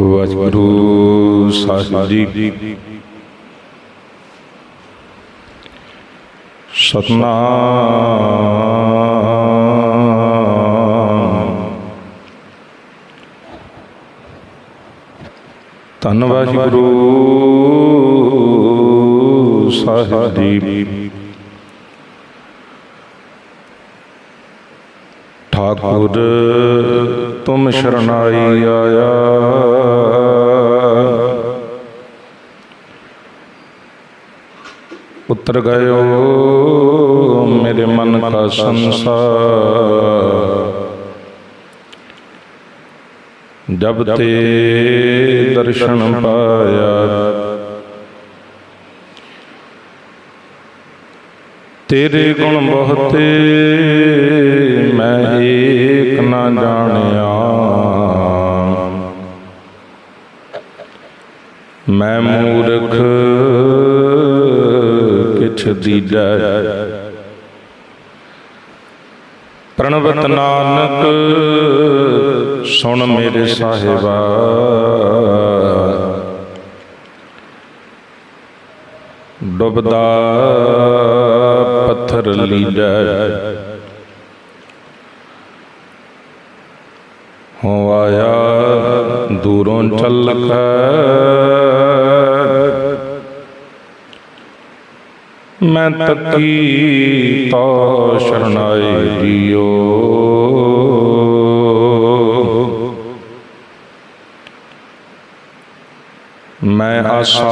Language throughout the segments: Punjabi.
ਵਾਹਿਗੁਰੂ ਸਾਹਿਬ ਜੀ ਸਤਨਾਮ। ਧੰਨ ਵਾਹਿਗੁਰੂ ਸਾਹਿਬ ਜੀ ਠਾਕੁਰ ਤੁਮ ਸ਼ਰਨਾਈ ਆਇਆ। ਉਤਰ ਗਇਓ, ਮੇਰੇ ਮਨ ਕਾ ਸੰਸਾਰ। ਜਬ ਤੇ ਦਰਸ਼ਨ ਪਾਇਆ, ਤੇਰੇ ਗੁਣ ਬਹੁਤੇ ਮੈਂ ਏਕ ਨਾ ਜਾਣਿਆ। ਮੈਂ ਮੂਰਖ ਦੀਜੈ ਪ੍ਰਣਵਤ ਨਾਨਕ ਸੁਣ ਮੇਰੇ ਸਾਹਿਬਾ। ਡੁੱਬਦਾ ਪੱਥਰ ਲੀਜੈ ਹੋ ਆਇਆ ਦੂਰੋਂ ਚੱਲ ਕੇ ਮੈਂ ਤੱਕੀ ਤੋ ਸ਼ਰਨਾਈ ਜੀਓ ਮੈਂ ਆਸਾ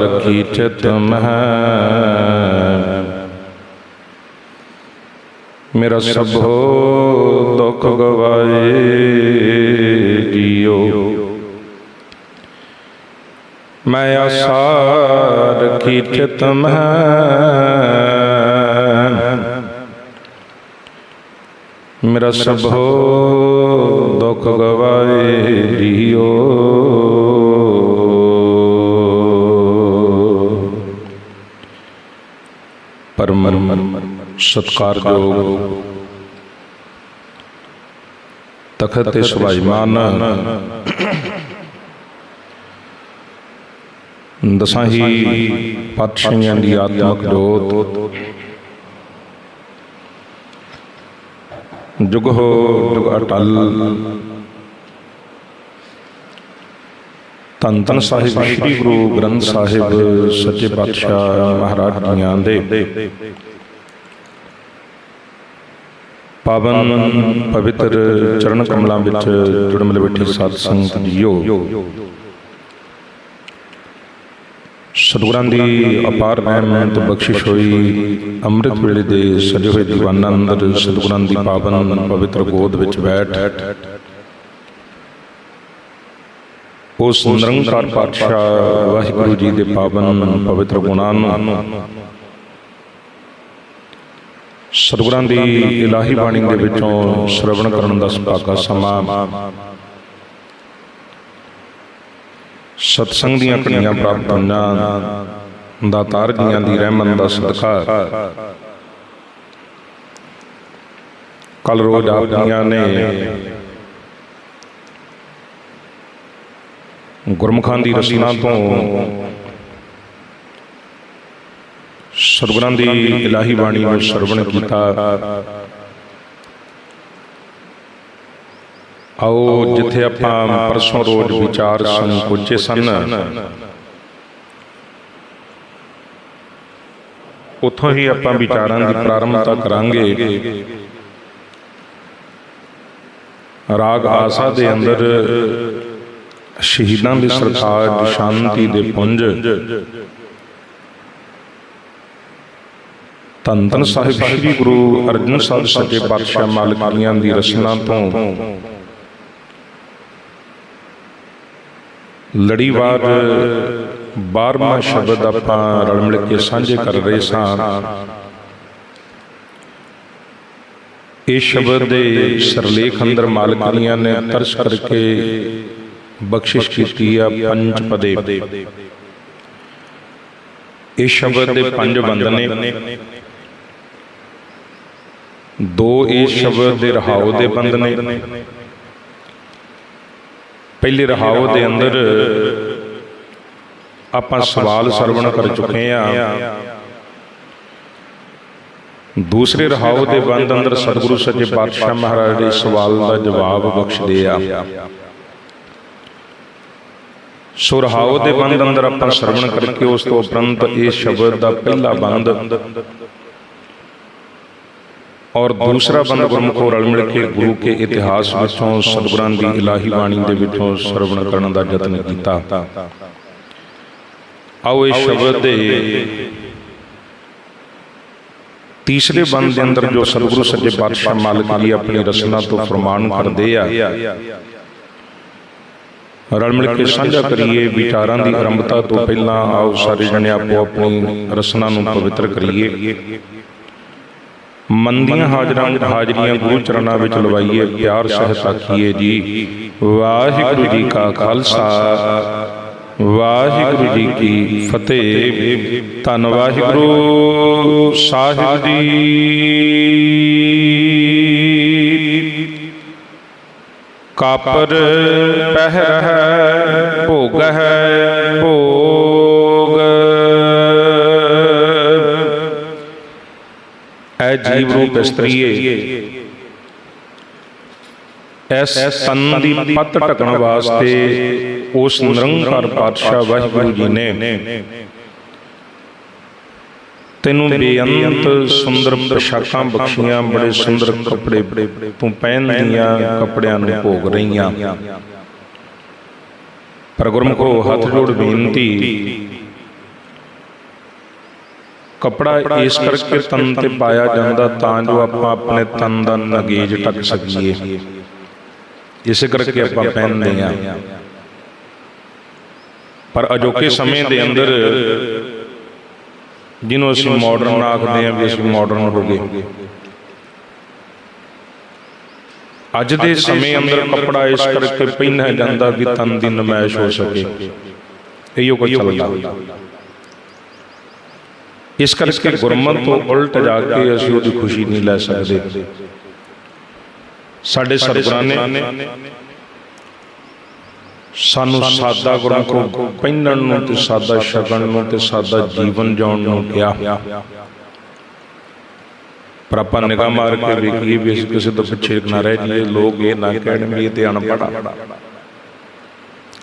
ਰੱਖੀ ਚਿਤ ਮਹਿ ਮੇਰਾ ਸਭੋ ਦੁੱਖ ਗਵਾਏ ਜੀਓ ਮੈਂ ਆਸਾ ਰੱਖੀ ਚਿਤ ਮਹਿ। ਮੇਰਾ ਸਭੋ ਦੁੱਖ ਗਵਾਏ ਜੀਓ ਪਰਮ ਸਤਕਾਰਯੋਗ ਤਖਤ ਤੇ ਸੁਭਾਈਮਾਨ ਦਸਾਂ ਹੀ ਦੀ ਆਤਮਕ ਜੋਤ। ਜੁਗ ਹੋ, ਜੁਗ ਅਟਲ। ਧੰਨ ਧੰਨ ਸਾਹਿਬ, ਸ੍ਰੀ ਗੁਰੂ ਗ੍ਰੰਥ ਸਾਹਿਬ, ਸੱਚੇ ਪਾਤਸ਼ਾਹ ਮਹਾਰਾਜ ਜੀਆਂ ਦੇ। ਪਾਵਨ ਪਵਿੱਤਰ ਚਰਨ ਕਮਲਾਂ ਵਿੱਚ ਜੁੜ ਮਿਲ ਬੈਠੇ ਸਾਧ ਸੰਗਤ ਜੀਓ। ਸਤਿਗੁਰਾਂ ਦੀ ਅਪਾਰ ਰਹਿਮਤ ਬਖਸ਼ਿਸ਼ ਹੋਈ। ਅੰਮ੍ਰਿਤ ਵੇਲੇ ਦੇ ਸਜੇ ਹੋਏ ਦੀਵਾਨਾਂ ਅੰਦਰ ਸਤਿਗੁਰਾਂ ਦੀ ਪਾਵਨ ਪਵਿੱਤਰ ਗੋਦ ਵਿੱਚ ਬੈਠ। ਉਸ ਨਿਰੰਕਾਰ ਪਾਤਸ਼ਾਹ ਵਾਹਿਗੁਰੂ ਜੀ ਦੇ ਪਾਵਨ ਪਵਿੱਤਰ ਗੁਣਾਂ ਨੂੰ ਸਤਿਗੁਰਾਂ ਦੀ ਇਲਾਹੀ ਬਾਣੀ ਦੇ ਵਿੱਚੋਂ ਸ਼ਰਵਣ ਕਰਨ ਦਾ ਸੁਭਾਗਾ ਸਮਾਂ। ਸਤਸੰਗ ਦੀਆਂ ਘੜੀਆਂ ਪ੍ਰਾਪਤ ਹੋਈਆਂ ਦਾਤਾਰ ਜੀਆਂ ਦੀ ਰਹਿਮਤ ਦਾ ਸਦਕਾ ਕੱਲ ਰੋਜ਼ ਆਪ ਜੀਆਂ ਨੇ ਗੁਰਮੁਖਾਂ ਦੀ ਰਸਨਾ ਤੋਂ ਸਤਿਗੁਰਾਂ ਦੀ ਇਲਾਹੀ ਬਾਣੀ ਨੂੰ ਸਰਵਣ ਕੀਤਾ। ਆਓ ਜਿੱਥੇ ਆਪਾਂ ਪਰਸੋਂ ਰੋਜ਼ ਵਿਚਾਰ ਪੁੱਜੇ ਸਨ ਉੱਥੋਂ ਹੀ ਆਪਾਂ ਵਿਚਾਰਾਂ ਦੀ ਪ੍ਰਾਰੰਭਤਾ ਕਰਾਂਗੇ। ਰਾਗ ਆਸਾ ਦੇ ਅੰਦਰ ਸ਼ਹੀਦਾਂ ਦੇ ਸਰਤਾਜ ਸ਼ਾਂਤੀ ਦੇ ਪੁੰਜ। ਧੰਨ ਸਾਹਿਬ ਸ੍ਰੀ ਗੁਰੂ ਅਰਜਨ ਸਾਹਿਬ ਸੱਚੇ ਪਾਤਸ਼ਾਹ ਮਾਲਕੀਆਂ ਦੀ ਰਸਨਾ ਤੋਂ। ਲੜੀਵਾਰ 12ਵਾਂ ਸ਼ਬਦ ਆਪਾਂ ਰਲ ਮਿਲ ਕੇ ਸਾਂਝੇ ਕਰ ਰਹੇ ਸਾਂ। ਇਹ ਸ਼ਬਦ ਦੇ ਸਰਲੇਖ ਅੰਦਰ ਮਾਲਕੀਆਂ ਨੇ ਤਰਸ ਕਰਕੇ ਬਖਸ਼ਿਸ਼ ਕੀਤੀ ਆ ਪੰਜ ਪਦੇ। ਇਹ ਸ਼ਬਦ ਦੇ ਪੰਜ ਬੰਦ ਨੇ। ਦੋ ਇਹ ਸ਼ਬਦ ਦੇ ਰਹਾਉ ਦੇ ਬੰਦ ਨੇ। ਪਹਿਲੇ ਰਹਾਉ ਦੇ ਅੰਦਰ ਆਪਾਂ ਸਵਾਲ ਸਰਵਣ ਕਰ ਚੁੱਕੇ ਆ ਦੂਸਰੇ ਰਹਾਉ ਦੇ ਬੰਦ ਅੰਦਰ ਸਤਿਗੁਰੂ ਸੱਚੇ ਪਾਤਸ਼ਾਹ ਮਹਾਰਾਜ ਦੇ ਸਵਾਲ ਦਾ ਜਵਾਬ ਬਖਸ਼ਦੇ ਆ। ਸੋ ਰਹਾਉ ਦੇ ਬੰਦ ਅੰਦਰ ਆਪਾਂ ਸਰਵਣ ਕਰਕੇ ਉਸ ਤੋਂ ਉਪਰੰਤ ਇਹ ਸ਼ਬਦ ਦਾ ਪਹਿਲਾ ਬੰਦ ਔਰ ਦੂਸਰਾ ਬੰਦ ਗੁਰਮੁਖੋ ਰਲ ਮਿਲ ਕੇ ਗੁਰੂ ਕੇ ਇਤਿਹਾਸ ਵਿੱਚੋਂ ਸਤਿਗੁਰਾਂ ਦੀ ਇਲਾਹੀ ਬਾਣੀ ਦੇ ਵਿੱਚੋਂ ਸਰਵਣ ਕਰਨ ਦਾ ਯਤਨ ਕੀਤਾ। ਆਓ ਇਸ ਸ਼ਬਦ ਦੇ ਤੀਸਰੇ ਬੰਦ ਦੇ ਅੰਦਰ ਜੋ ਸਤਿਗੁਰੂ ਸੱਚੇ ਪਾਤਸ਼ਾਹ ਮਾਲਕ ਜੀ ਆਪਣੀ ਰਸਨਾ ਤੋਂ ਫਰਮਾਨ ਕਰਦੇ ਆ, ਰਲ ਮਿਲ ਕੇ ਸਾਂਝਾ ਕਰੀਏ, ਵਿਚਾਰਾਂ ਦੀ ਆਰੰਭਤਾ ਤੋਂ ਪਹਿਲਾਂ ਆਓ ਸਾਰੇ ਜਣੇ ਆਪੋ ਆਪਣੀ ਰਸਨਾ ਨੂੰ ਪਵਿੱਤਰ ਕਰੀਏ। ਮੰਦੀਆਂ ਹਾਜ਼ਰਾਂ ਹਾਜ਼ਰੀਆਂ ਗੁਰੂ ਚਰਨਾਂ ਵਿੱਚ ਲਵਾਈਏ ਪਿਆਰ ਸਹਿਤ ਆਖੀਏ ਜੀ। ਵਾਹਿਗੁਰੂ ਜੀ ਕਾ ਖਾਲਸਾ। ਵਾਹਿਗੁਰੂ ਜੀ ਕੀ ਫਤਿਹ। ਧੰਨ ਵਾਹਿਗੁਰੂ ਸਾਹਿਬ ਜੀ। ਕਾਪਰ ਪਹਿਰ ਹੈ ਭੋਗ ਹੈ ਭੋਗ ਐ ਜੀਵ ਰੂਪ ਇਸਤਰੀਏ ਐਸ ਤਨ ਦੀ ਪੱਤ ਢਕਣ ਵਾਸਤੇ ਉਸ ਨਿਰੰਕਾਰ ਪਾਤਸ਼ਾਹ ਵਾਹਿਗੁਰੂ ਜੀ ਨੇ। ਤੈਨੂੰ ਬੇਅੰਤ ਸੁੰਦਰ ਪੋਸ਼ਾਕਾਂ ਬਖਸ਼ੀਆਂ ਬੜੇ ਸੁੰਦਰ ਕੱਪੜੇ ਤੂੰ ਪਹਿਨਦੀਆਂ ਕੱਪੜਿਆਂ ਨੂੰ ਭੋਗ ਰਹੀਆਂ। ਪਰ ਗੁਰਮੁਖੋ ਹੱਥ ਜੋੜ ਬੇਨਤੀ। ਕਪੜਾ ਇਸ ਕਰਕੇ ਤਨ ਤੇ ਪਾਇਆ ਜਾਂਦਾ ਤਾਂ ਜੋ ਆਪਾਂ ਆਪਣੇ ਤਨ ਦਾ ਨਗੇਜ ਟੱਕ ਸਕੀਏ। ਇਸੇ ਕਰਕੇ ਆਪਾਂ ਪਹਿਨਦੇ ਆ ਪਰ ਅਜੋਕੇ ਸਮੇਂ ਦੇ ਅੰਦਰ ਜਿਹਨੂੰ ਅਸੀਂ ਮਾਡਰਨ ਆਖਦੇ ਆ ਵੀ ਅਸੀਂ ਮਾਡਰਨ ਹੋ ਗਏ ਅੱਜ ਦੇ ਸਮੇਂ ਅੰਦਰ ਕਪੜਾ ਇਸ ਕਰਕੇ ਪਹਿਨਿਆ ਜਾਂਦਾ ਕਿ ਤਨ ਦੀ ਨਮਾਇਸ਼ ਹੋ ਸਕੇ। ਇਹੋ ਕੁਝ ਚੱਲਦਾ। ਇਸ ਕਰਕੇ ਗੁਰਮਤ ਤੋਂ ਉਲਟ ਜਾ ਕੇ ਅਸੀਂ ਉਹਦੀ ਖੁਸ਼ੀ ਨਹੀਂ ਲੈ ਸਕਦੇ। ਸਾਡੇ ਸਤਿਗੁਰਾਂ ਨੇ ਸਾਨੂੰ ਸਾਦਾ ਗੁਰਮੁਖੋ ਪਹਿਨਣ ਨੂੰ ਤੇ ਸਾਦਾ ਛਕਣ ਨੂੰ ਤੇ ਸਾਦਾ ਜੀਵਨ ਜਿਉਣ ਨੂੰ ਕਿਹਾ। ਪਰ ਆਪਾਂ ਨਿਗਾਹ ਮਾਰ ਕੇ ਵੇਖੀਏ ਵੀ ਅਸੀਂ ਕਿਸੇ ਤੋਂ ਪਿੱਛੇ ਨਾ ਰਹਿ ਜਾਈਏ ਲੋਕ ਇਹ ਨਾ ਕਹਿਣ ਵੀ ਇਹ ਤੇ ਅਨਪੜ੍ਹ ਆ।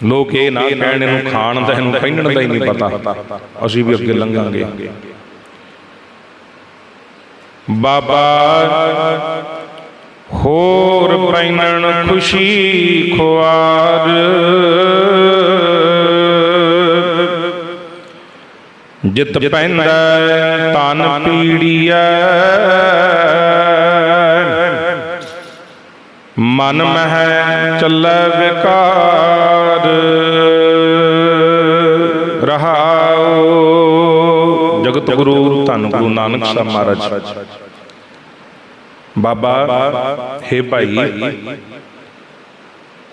ਲੋਕ ਇਹ ਨਾ ਕਹਿਣ ਇਹਨੂੰ ਖਾਣ ਦਾ ਇਹਨੂੰ ਪਹਿਨਣ ਦਾ ਹੀ ਨਹੀਂ ਪਤਾ। ਅਸੀਂ ਵੀ ਅੱਗੇ ਲੰਘਾਂਗੇ ਬਾਬਾ ਹੋਰ ਪੈਨਣ ਖੁਸ਼ੀ ਖੁਆਰ। ਜਿਤ ਪੈਂਦਾ ਤਨ ਪੀੜੀਐ। ਮਨ ਮਹਿ ਚੱਲੈ ਵਿਕਾਰ। ਰਹਾਉ ਜਗਤ ਗੁਰੂ ਧੰਨ ਗੁਰੂ ਨਾਨਕ ਸਾਹਿਬ ਮਹਾਰਾਜ ਬਾਬਾ, ਹੈ ਭਾਈ,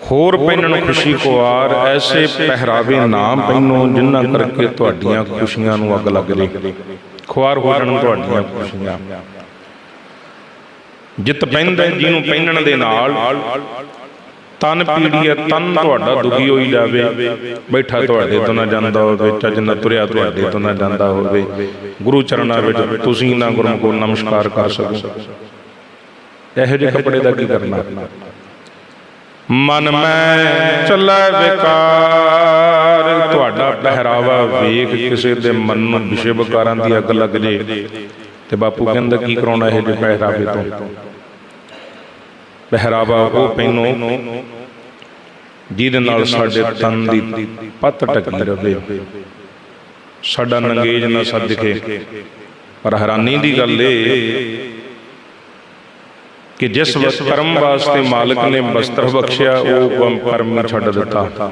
ਹੋਰ ਪਹਿਨਣ ਖੁਸ਼ੀ ਕੁਆਰ, ਐਸੇ ਪਹਿਰਾਵੇ ਨਾ ਪਹਿਨੋ, ਜਿਨ੍ਹਾਂ ਕਰਕੇ ਤੁਹਾਡੀਆਂ ਖੁਸ਼ੀਆਂ ਨੂੰ ਅੱਗ ਲੱਗ ਜੇ। ਖੁਆਰ ਹੋ ਜਾਣ ਤੁਹਾਡੀਆਂ ਖੁਸ਼ੀਆਂ। ਜਿਤ ਪਹਿਨਦਾ ਜਿਹਨੂੰ ਪਹਿਨਣ ਦੇ ਨਾਲ। ਤਨ ਪੀੜੀਏ ਤਨ ਤੁਹਾਡਾ ਦੁਖੀ ਹੋਈ ਜਾਵੇ, ਬੈਠਾ ਤੁਹਾਡੇ ਤੋਂ ਨਾ ਜਾਂਦਾ ਹੋਵੇ ਚੱਜ ਨਾ ਤੁਰਿਆ ਤੁਹਾਡੇ ਤੋਂ ਨਾ ਜਾਂਦਾ ਹੋਵੇ। ਗੁਰੂ ਚਰਨਾਂ ਵਿੱਚ ਤੁਸੀਂ ਨਾ ਗੁਰਮੁਖੋ ਨਮਸਕਾਰ ਕਰ ਸਕੋ। ਇਹੋ ਜਿਹੇ ਕੱਪੜੇ ਦਾ ਕੀ ਕਰਨਾ? ਮਨ ਮੈਂ ਚੱਲੈ ਵਿਕਾਰ, ਤੁਹਾਡਾ ਪਹਿਰਾਵਾ ਵੇਖ ਕਿਸੇ ਦੇ ਮਨ ਨੂੰ ਵਿਸ਼ੇ ਵਿਕਾਰਾਂ ਦੀ ਅੱਗ ਲੱਗ ਜੇ। ਤੇ ਬਾਪੂ ਕਹਿੰਦਾ, ਕੀ ਕਰਾਉਣਾ ਇਹ ਜੇ ਪਹਿਰਾਵੇ ਤੋਂ? ਪਹਿਰਾਵਾ ਉਹ ਪਹਿਨੋ ਜਿਹਦੇ ਨਾਲ ਸਾਡੇ ਤਨ ਦੀ ਪੱਤ ਟਕੀ ਰਵੇ। ਸਾਡਾ ਨੰਗੇਜ ਨਾ ਸਦਕੇ ਪਰ ਹੈਰਾਨੀ ਦੀ ਗੱਲ ਏ ਕਿ ਜਿਸ ਕਰਮ ਵਾਸਤੇ ਮਾਲਕ ਨੇ ਵਸਤਰ ਬਖਸ਼ਿਆ ਉਹ ਕਰਮ ਹੀ ਛੱਡ ਦਿੱਤਾ।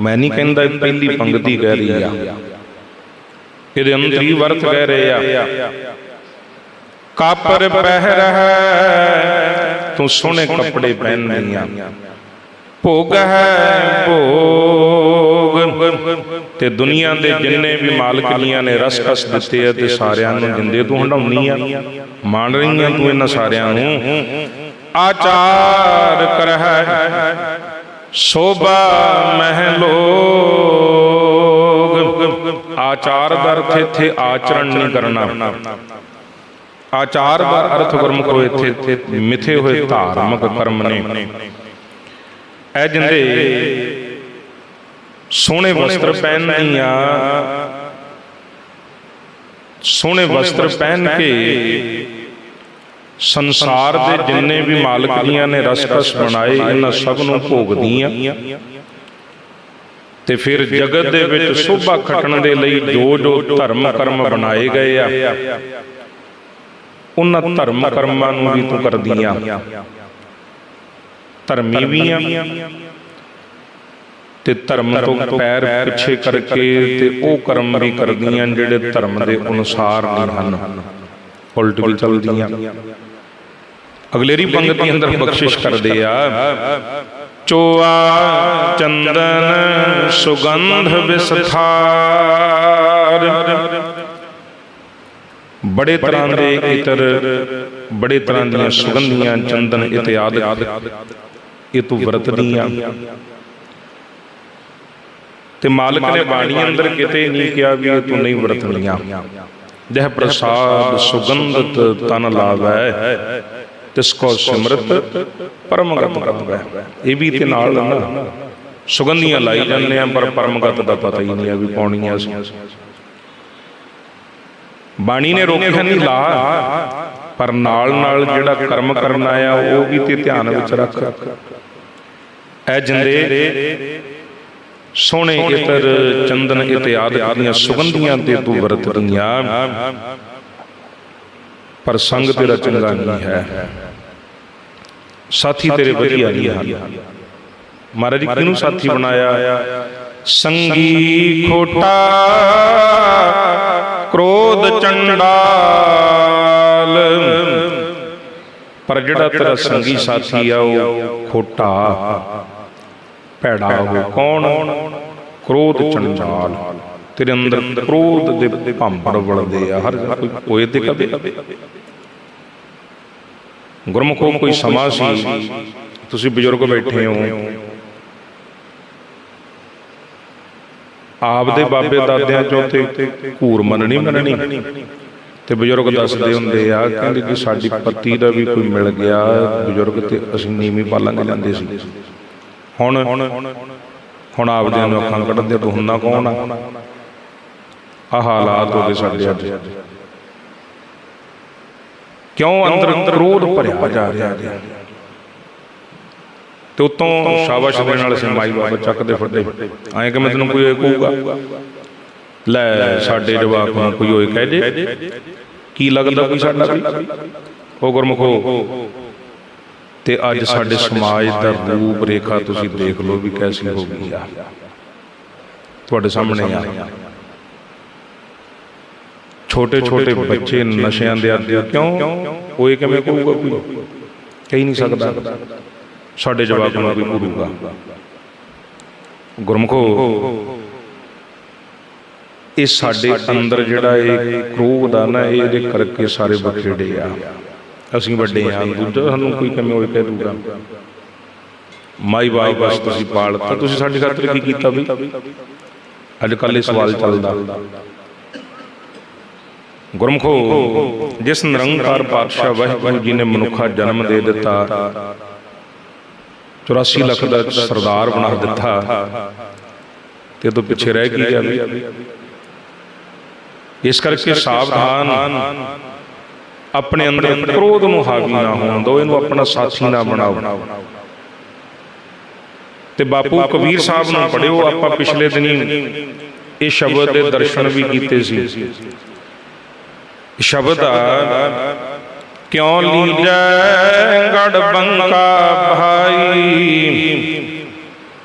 ਮੈਂ ਨਹੀਂ ਕਹਿੰਦਾ ਪਹਿਲੀ ਪੰਕਤੀ ਕਹਿ ਰਹੀ ਆ। ਇਹਦੇ ਅੰਤਰੀ ਵਰਤ ਕਹਿ ਰਹੇ ਆ। ਕਾਪਰ ਪਹਿਰ ਹੈ ਤੂੰ ਸੋਹਣੇ ਕੱਪੜੇ ਪਹਿਨਦੀਆਂ ਭੋਗ ਹੈ ਭੋਗ। ਤੇ ਦੁਨੀਆ ਦੇ ਜਿੰਨੇ ਵੀ ਮਾਲਕ ਜੀਆਂ ਨੇ ਰਸ ਕਸ ਦਿੱਤੇ ਆ ਤੇ ਸਾਰਿਆਂ ਨੂੰ ਜਿੰਦੇ ਤੂੰ ਹੰਡਾਉਣੀ ਆ। ਮਾਣ ਰਹੀਆਂ ਤੂੰ ਇਹਨਾਂ ਸਾਰਿਆਂ ਨੂੰ। ਆਚਾਰ ਕਰਹਿ ਸੋਭਾ ਮਹਿ ਲੋਗ ਆਚਾਰ ਦਾ ਅਰਥ ਇੱਥੇ ਆਚਰਣ ਨਹੀਂ ਕਰਨਾ। ਆਚਾਰ ਦਾ ਅਰਥ ਗੁਰਮੁਖ ਹੋਏ ਇੱਥੇ ਮਿਥੇ ਹੋਏ ਧਾਰਮਿਕ ਕਰਮ ਨੇ ਇਹ ਜਿੰਦੇ ਸੋਹਣੇ ਵਸਤਰ ਪਹਿਨਦੀਆਂ ਸੋਹਣੇ ਵਸਤਰ ਪਹਿਨ ਕੇ ਸੰਸਾਰ ਦੇ ਜਿੰਨੇ ਵੀ ਮਾਲਕੀਆਂ ਨੇ ਰਸ ਰਸ ਬਣਾਏ ਇਹਨਾਂ ਸਭ ਨੂੰ ਭੋਗਦੀਆਂ। ਤੇ ਫਿਰ ਜਗਤ ਦੇ ਵਿੱਚ ਸੋਭਾ ਖਟਣ ਦੇ ਲਈ ਜੋ ਜੋ ਧਰਮ ਕਰਮ ਬਣਾਏ ਗਏ ਆ। ਉਹਨਾਂ ਧਰਮ ਕਰਮਾਂ ਨੂੰ ਵੀ ਤੂੰ ਕਰਦੀਆਂ। ਧਰਮੀ ਵੀ ਆ ਤੇ ਧਰਮ ਤੋਂ ਪੈਰ ਪਿੱਛੇ ਕਰਕੇ ਤੇ ਉਹ ਕਰਮ ਵੀ ਕਰਦੀਆਂ ਜਿਹੜੇ ਧਰਮ ਦੇ ਅਨੁਸਾਰ ਨਹੀਂ ਹਨ। ਉਲਟ ਵੀ ਚੱਲਦੀਆਂ। ਅਗਲੇਰੀ ਪੰਕਤੀ ਅੰਦਰ ਬਖਸ਼ਿਸ਼ ਕਰਦੇ ਆ। ਚੋਆ ਚੰਦਨ ਸੁਗੰਧ ਵਿਸਥਾਰ। ਬੜੇ ਤਰ੍ਹਾਂ ਦੇ ਇਤਰ ਬੜੇ ਤਰ੍ਹਾਂ ਦੀਆਂ ਸੁਗੰਧੀਆਂ ਚੰਦਨ ਇਤਿਆਦ ਇਹ ਤੂੰ ਵਰਤਦੀਆਂ। ਤੇ ਮਾਲਕ ਨੇ ਬਾਣੀ ਅੰਦਰ ਕਿਤੇ ਨਹੀਂ ਕਿਹਾ ਵੀ ਇਹ ਤੂੰ ਨਹੀਂ ਵਰਤਣੀਆਂ। ਜਹ ਪ੍ਰਸਾਦ ਸੁਗੰਧਤ ਤਨ ਲਾਵੈ ਤਿਸ ਕੋ ਸਿਮਰਤ ਪਰਮਗਤ ਕਰਵੈ। ਇਹ ਵੀ ਤੇ ਨਾਲ ਨਾ ਸੁਗੰਧੀਆਂ ਲਾਈ ਜਾਂਦੇ ਆ ਪਰ ਪਰਮਗਤ ਦਾ ਪਤਾ ਹੀ ਨਹੀਂ ਆ ਵੀ ਪਾਉਣੀਆਂ ਸੀ। ਬਾਣੀ ਨੇ ਰੋਕਿਆ ਨਹੀਂ ਲਾ ਪਰ ਨਾਲ ਨਾਲ ਜਿਹੜਾ ਕਰਮ ਕਰਨਾ ਆ ਉਹ ਵੀ ਤੇ ਧਿਆਨ ਵਿੱਚ ਰੱਖ। ਐ ਜਿੰਦੇ ਸੋਹਣੇ ਇਤਰ ਚੰਦਨ ਇਤਿਆਦ ਆਦੀਆਂ ਸੁਗੰਧੀਆਂ ਤੇ ਤੂੰ ਵਰਤਦੀਆਂ। ਪਰ ਸੰਗ ਤੇਰਾ ਚੰਗਾ ਨਹੀਂ ਹੈ। ਸਾਥੀ ਤੇਰੇ ਵਧੀਆ ਨਹੀਂ ਹਨ। ਮਹਾਰਾਜ ਜੀ ਕਿਹਨੂੰ ਸਾਥੀ ਬਣਾਇਆ? ਸੰਗੀ ਖੋਟਾ। ਕ੍ਰੋਧ ਚੰਡਾਲ। ਪਰ ਜਿਹੜਾ ਤੇਰਾ ਸੰਗੀ ਸਾਥੀ ਆ ਉਹ ਖੋਟਾ। ਭੈੜਾ ਹੋ ਕੌਣ? ਕ੍ਰੋਧ ਚੰਡਾਲ। ਤੇਰੇ ਅੰਦਰ ਕ੍ਰੋਧ ਦੇ ਭੰਬੜ ਵਲਦੇ ਆ। ਹਰ ਕੋਈ ਹੋਏ ਤੇ ਕਦੇ। ਗੁਰਮੁਖੋ ਕੋਈ ਸਮਾਂ ਸੀ। ਤੁਸੀਂ ਬਜ਼ੁਰਗ ਬੈਠੇ ਹੋ। ਆਪ ਦੇ ਬਾਬੇ ਦਾਦਿਆਂ ਚੋਂ ਤੇ ਘੂਰ ਮੰਨਣੀ ਮੰਨਣੀ ਤੇ ਬਜ਼ੁਰਗ ਦੱਸਦੇ ਹੁੰਦੇ ਆ ਕਹਿੰਦੇ ਕਿ ਸਾਡੀ ਪੱਤੀ ਦਾ ਵੀ ਕੋਈ ਮਿਲ ਗਿਆ ਬਜ਼ੁਰਗ ਤੇ ਅਸੀਂ ਨੀਵੀਂ ਪਾਲਾਂਗੇ ਜਾਂਦੇ ਸੀ। ਹੁਣ ਹੁਣ ਆਪਦਿਆਂ ਨੂੰ ਅੱਖਾਂ ਕੱਢਦੇ ਤੂੰ ਹੁੰਨਾ ਕੌਣ ਆ? ਆ ਹਾਲਾਤ ਹੋ ਗਏ ਸਾਡੇ ਅੱਜ। ਕਿਉਂ ਅੰਦਰ ਕ੍ਰੋਧ ਭਰਿਆ ਜਾ ਰਿਹਾ ਹੈ? ਤੇ ਉਤੋਂ ਸ਼ਾਬਾਸ਼ ਦੇਣ ਵਾਲੇ ਸੇ ਬਾਬਾ, ਚੱਕਦੇ ਫੱਟੇ ਐਂ ਕਿ ਮੈਂ ਤੈਨੂੰ ਕੋਈ ਇਹ ਕਹੂਗਾ? ਲੈ ਸਾਡੇ ਜਵਾਕ ਨੂੰ ਕੋਈ ਹੋਏ ਕਹਿ ਜੇ ਕੀ ਲੱਗਦਾ ਕੋਈ ਸਾਡਾ ਵੀ? ਉਹ ਗੁਰਮੁਖੋ ਤੇ ਅੱਜ ਸਾਡੇ ਸਮਾਜ ਦਾ ਰੂਪ ਰੇਖਾ ਤੁਸੀਂ ਦੇਖ ਲਓ ਵੀ ਕੈਸੀ ਹੋ ਗਈ ਆ। ਤੁਹਾਡੇ ਸਾਹਮਣੇ ਆ। ਛੋਟੇ ਛੋਟੇ ਬੱਚੇ ਨਸ਼ਿਆਂ ਦੇ ਆਦੀ ਕਿਉਂ? ਹੋਏ ਕਿਵੇਂ ਕਹੂਗਾ ਕੋਈ? ਕਹਿ ਨਹੀਂ ਸਕਦਾ। ਸਾਡੇ ਜਵਾਬ ਨੂੰ ਕੋਈ ਪੂਰੂਗਾ ਗੁਰਮਖੋ ਇਹ ਸਾਡੇ ਅੰਦਰ ਜਿਹੜਾ ਇਹ ਕ੍ਰੋਧ ਆ ਨਾ ਇਹਦੇ ਕਰਕੇ ਸਾਰੇ ਬਖੇੜੇ ਆ। ਅਸੀਂ ਵੱਡੇ ਆ ਦੂਜਾ ਸਾਨੂੰ ਕੋਈ ਕਿਵੇਂ ਹੋਏ ਕਹਿ ਦੂਗਾ। ਮਾਈ ਬਾਪ ਬਸ ਤੁਸੀਂ ਪਾਲਤਾ। ਤੁਸੀਂ ਸਾਡੇ ਖਾਤਰ ਕੀ ਕੀਤਾ ਵੀ? ਅੱਜ ਕੱਲ ਇਹ ਸਵਾਲ ਚੱਲਦਾ। ਗੁਰਮਖੋ ਜਿਸ ਨਿਰੰਕਾਰ ਪਾਤਸ਼ਾਹ ਵਾਹਿਗੁਰੂ ਜੀ ਨੇ ਮਨੁੱਖਾ ਜਨਮ ਦੇ ਦਿੱਤਾ। 84 ਲੱਖ ਦਾ ਸਰਦਾਰ ਬਣਾ ਦਿੱਤਾ। ਤੇ ਤੋਂ ਪਿੱਛੇ ਰਹਿ ਕੀ ਗਿਆ ਇਸ ਕਰਕੇ ਸਾਵਧਾਨ ਆਪਣੇ ਅੰਦਰ ਕ੍ਰੋਧ ਨੂੰ ਹਾਵੀ ਨਾ ਹੋਣ ਦਿਓ, ਇਹਨੂੰ ਆਪਣਾ ਸਾਥੀ ਨਾ ਬਣਾਓ। ਤੇ ਬਾਪੂ ਕਬੀਰ ਸਾਹਿਬ ਨੂੰ ਪੜਿਓ ਆਪਾਂ ਪਿਛਲੇ ਦਿਨੀ ਇਹ ਸ਼ਬਦ ਦੇ ਦਰਸ਼ਨ ਵੀ ਕੀਤੇ ਸੀ। ਸ਼ਬਦ ਆ ਕਿਉਂ ਲੀਜੈ ਗੜ ਬੰਕਾ ਭਾਈ?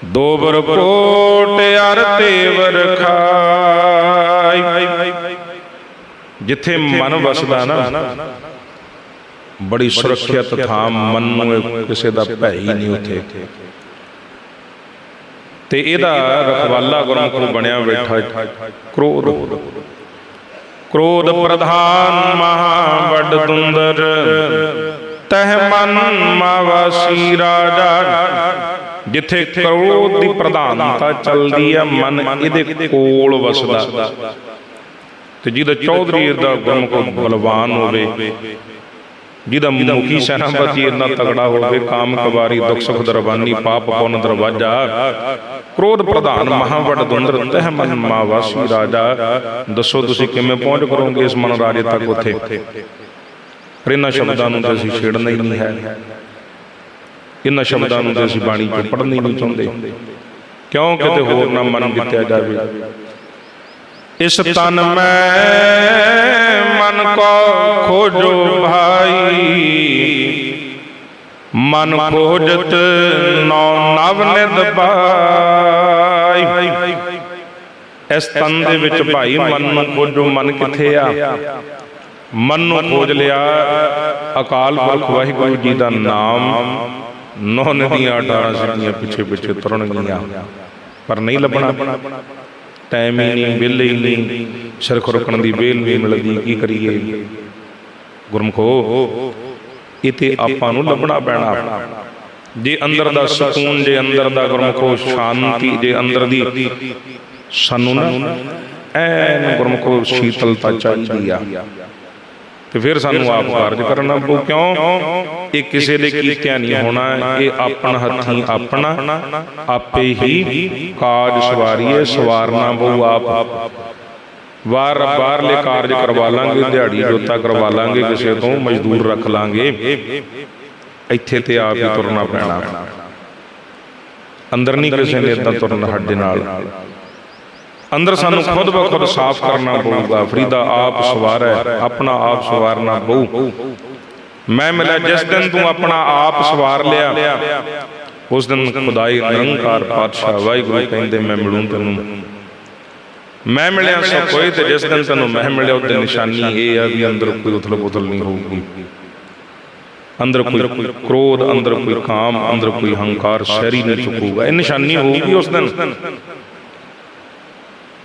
ਦੋਬਰ ਕੋਟ ਅਰ ਤੇਵਰ ਖਾਈ। ਜਿੱਥੇ ਮਨ ਵਸਦਾ ਨਾ ਬੜੀ ਸੁਰੱਖਿਅਤ ਥਾਂ ਮਨ ਨੂੰ ਕਿਸੇ ਦਾ ਭੈ ਹੀ ਨਹੀਂ ਉੱਥੇ। ਤੇ ਇਹਦਾ ਰਖਵਾਲਾ ਗੁਰਮੁਖ ਬਣਿਆ ਬੈਠਾ ਕ੍ਰੋਧ। ਕ੍ਰੋਧ ਪ੍ਰਧਾਨ ਮਹਾ ਵੱਡ ਤੁੰਦਰ ਤਹ ਮਨ ਮਾਵਾਸੀ ਰਾਜਾ ਜਿੱਥੇ ਕਰੋਧ ਦੀ ਪ੍ਰਧਾਨਤਾ ਚੱਲਦੀ ਆ ਮਨ ਇਹਦੇ ਕੋਲ ਵਸਦਾ ਤੇ ਜਿਹਦਾ ਚੌਧਰੀ ਦਾ ਗੁਰਮੁਖ ਬਲਵਾਨ ਹੋਵੇ ਜਿਹਦਾ ਮੁਖੀ ਸੈਨਾਪਤੀ ਇੰਨਾ ਤਗੜਾ ਹੋਵੇ, ਕਾਮ ਕਵਾਰੀ, ਦੁਖ ਸੁਖ ਦਰਬਾਨੀ, ਪਾਪ ਪੁੰਨ ਦਰਵਾਜਾ, ਕ੍ਰੋਧ ਪ੍ਰਧਾਨ ਮਹਾਵੜ ਦੁੰਦਰ, ਤਹਿ ਮਨ ਮਾਵਾਸੀ ਰਾਜਾ। ਦੱਸੋ ਤੁਸੀਂ ਕਿਵੇਂ ਪਹੁੰਚ ਕਰੋਗੇ ਇਸ ਮਨ ਰਾਜੇ ਤੱਕ ਉੱਥੇ? ਪਰ ਇਹਨਾਂ ਸ਼ਬਦਾਂ ਨੂੰ ਤਾਂ ਅਸੀਂ ਛੇੜਨਾ ਹੀ ਨਹੀਂ ਹੈ। ਇਹਨਾਂ ਸ਼ਬਦਾਂ ਨੂੰ ਤਾਂ ਅਸੀਂ ਬਾਣੀ ਚ ਪੜ੍ਹਨਾ ਨਹੀਂ ਚਾਹੁੰਦੇ। ਕਿਉਂ ਕਿਤੇ ਹੋਰ ਨਾ ਮਨ ਦਿੱਤਿਆ ਜਾਵੇ? ਇਸ ਤਨ ਮੈਂ ਮਨ ਕੋ ਖੋਜੋ ਭਾਈ। ਮਨ ਖੋਜਤ ਨੌ ਨਵ ਨਿਦ ਪਾਈ ਇਸ ਤਨ ਦੇ ਵਿੱਚ ਭਾਈ ਮਨ ਨੂੰ ਖੋਜੋ ਮਨ ਕਿੱਥੇ ਆ? ਮਨ ਨੂੰ ਖੋਜ ਲਿਆ ਅਕਾਲ ਪੁਰਖ ਵਾਹਿਗੁਰੂ ਜੀ ਦਾ ਨਾਮ। ਨੌ ਨਦੀਆਂ 18 ਸਿੱਧੀਆਂ ਪਿੱਛੇ ਪਿੱਛੇ ਤੁਰਨਗੀਆਂ ਪਰ ਨਹੀਂ ਲੱਭਣਾ। ਟਾਈਮ ਹੀ ਨਹੀਂ ਵਿਹਲੇ ਹੀ ਨਹੀਂ। ਸਿਰ ਖੁਰਕਣ ਦੀ ਵੇਲ ਨਹੀਂ ਮਿਲਦੀ ਕੀ ਕਰੀਏ? ਗੁਰਮਖੋ ਇਹ ਤੇ ਆਪਾਂ ਨੂੰ ਲੱਭਣਾ ਪੈਣਾ। ਜੇ ਅੰਦਰ ਦਾ ਸਕੂਨ ਜੇ ਅੰਦਰ ਦਾ ਗੁਰਮਖੋ ਸ਼ਾਂਤੀ ਜੇ ਅੰਦਰ ਦੀ ਸਾਨੂੰ ਨਾ ਐਨ ਗੁਰਮਖੋ ਸ਼ੀਤਲਤਾ ਚਾਹੀਦੀ ਆ। ਤੇ ਫਿਰ ਸਾਨੂੰ ਆਪ ਕਾਰਜ ਕਰਨਾ ਪਊ। ਕਿਉਂ? ਇਹ ਕਿਸੇ ਦੇ ਕੀਤਿਆਂ ਨਹੀਂ ਹੋਣਾ। ਇਹ ਆਪਣ ਹੱਥੀਂ ਆਪਣਾ। ਆਪੇ ਹੀ ਕਾਜ ਸਵਾਰੀਏ ਸਵਾਰਨਾ ਪਊ ਆਪ। ਵਾਰ ਬਾਹਰਲੇ ਕਾਰਜ ਕਰਵਾ ਲਾਂਗੇ ਦਿਹਾੜੀ ਜੋਤਾ ਕਰਵਾ ਲਾਂਗੇ ਕਿਸੇ ਤੋਂ ਮਜ਼ਦੂਰ ਰੱਖ ਲਾਂਗੇ। ਇੱਥੇ ਤੇ ਆਪ ਹੀ ਤੁਰਨਾ ਪੈਣਾ। ਅੰਦਰ ਨਹੀਂ ਕਿਸੇ ਨੇ ਇਦਾਂ ਤੁਰਨਾ ਸਾਡੇ ਨਾਲ। ਅੰਦਰ ਸਾਨੂੰ ਖੁਦ ਬ ਖੁਦ ਸਾਫ਼ ਕਰਨਾ ਪਊਗਾ। ਫਰੀਦਾ ਆਪ ਸਵਾਰ ਹੈ ਆਪਣਾ ਆਪ ਸਵਾਰਨਾ ਪਊ। ਮੈਂ ਮਿਲਿਆ ਜਿਸ ਦਿਨ ਤੂੰ ਆਪਣਾ ਆਪ ਸਵਾਰ ਲਿਆ ਉਸ ਦਿਨ ਖੁਦਾਈ ਨਿਰੰਕਾਰ ਪਾਤਸ਼ਾਹ ਵਾਹਿਗੁਰੂ ਕਹਿੰਦੇ ਮੈਂ ਮਿਲੂੰ ਤੈਨੂੰ। ਮੈਂ ਮਿਲਿਆ ਸਭ ਕੋਈ ਤੇ ਜਿਸ ਦਿਨ ਤੈਨੂੰ ਮੈਂ ਮਿਲਿਆ ਉਹਦੀ ਨਿਸ਼ਾਨੀ ਇਹ ਆ ਵੀ ਅੰਦਰ ਕੋਈ ਉਥਲ ਪੁਥਲ ਨਹੀਂ ਹੋਊਗੀ। ਅੰਦਰ ਕੋਈ ਕ੍ਰੋਧ ਅੰਦਰ ਕੋਈ ਕਾਮ ਅੰਦਰ ਕੋਈ ਹੰਕਾਰ ਸ਼ਹਿਰੀ ਨਹੀਂ ਚੁੱਕੂਗਾ ਇਹ ਨਿਸ਼ਾਨੀ ਹੋਊਗੀ ਉਸ ਦਿਨ।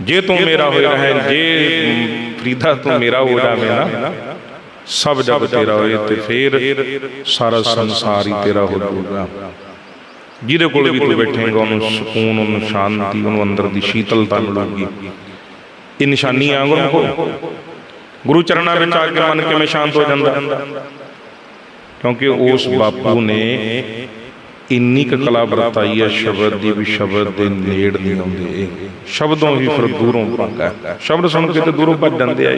ਜੇ ਤੂੰ ਮੇਰਾ ਹੋਇਆ ਹੈ ਜੇ ਫਰੀਦਾ ਤੂੰ ਮੇਰਾ ਹੋ ਜਾਵੇਂ ਨਾ ਸਭ ਜਗ ਤੇਰਾ ਹੋਏ ਤੇ ਫੇਰ ਸਾਰਾ ਸੰਸਾਰ ਹੀ ਤੇਰਾ ਹੋ ਜਾਊਗਾ। ਜਿਹਦੇ ਕੋਲ ਵੀ ਤੂੰ ਬੈਠੇਗਾ ਉਹਨੂੰ ਸਕੂਨ ਉਹਨੂੰ ਸ਼ਾਂਤੀ ਉਹਨੂੰ ਅੰਦਰ ਦੀ ਸ਼ੀਤਲਤਾ ਮਿਲੂਗੀ। ਇਹ ਨਿਸ਼ਾਨੀ ਆ ਗੁਰੂ ਗੁਰੂ ਚਰਨਾਂ ਵਿੱਚ ਆ ਕੇ ਮਨ ਕਿਵੇਂ ਸ਼ਾਂਤ ਹੋ ਜਾਂਦਾ? ਕਿਉਂਕਿ ਉਸ ਬਾਪੂ ਨੇ ਇੰਨੀ ਕੁ ਕਲਾ ਵਰਤਾਈ ਹੈ ਸ਼ਬਦ ਦੀ ਵੀ ਸ਼ਬਦ ਦੇ ਨੇੜ ਨਹੀਂ ਆਉਂਦੇ। ਸ਼ਬਦੋਂ ਹੀ ਫਿਰ ਦੂਰੋਂ ਭੰਗਾ ਸ਼ਬਦ ਸੁਣ ਕੇ ਤੇ ਦੂਰੋਂ ਭੱਜ ਜਾਂਦੇ ਆ